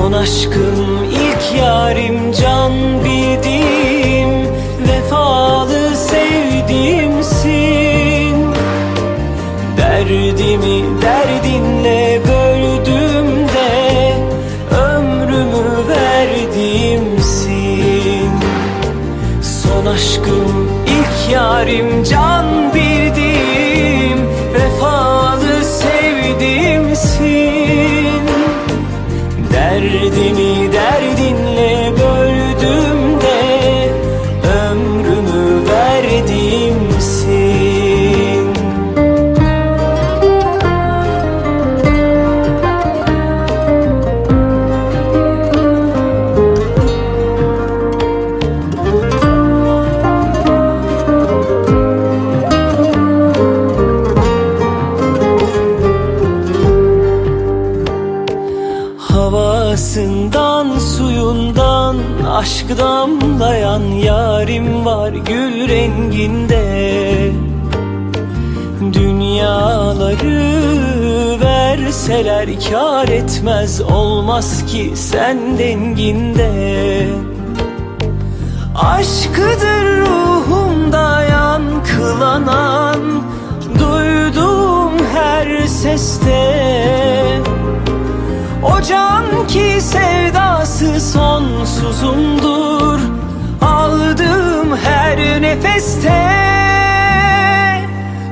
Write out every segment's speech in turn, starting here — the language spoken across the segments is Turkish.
Son aşkım ilk yarim can bildiğim Vefalı sevdiğimsin. Derdimi derdinle böldüğümde Ömrümü verdiğimsin. Son aşkım ilk yarim can bildiğim aşk damlayan yarim var gül renginde. Dünyaları verseler kar etmez olmaz ki sen denginde. Aşkıdır ruhumda yankılanan Duyduğum her seste. O can ki sevdası sonsuzumdur. Aldığım her nefeste.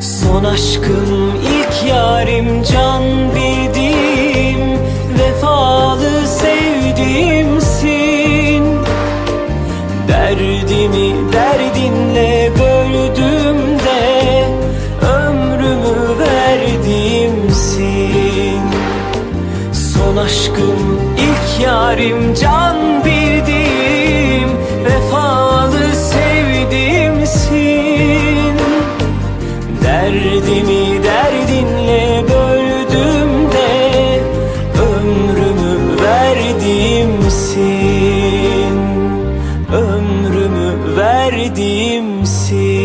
Son aşkım ilk yarim can bildiğim Vefalı sevdiğimsin Derdimi derdinle böldüğümde Ömrümü verdiğimsin Son aşkım yarim can bildiğim vefalı sevdiğimsin Derdimi derdinle böldüm de ömrümü verdiğimsin Ömrümü verdiğimsin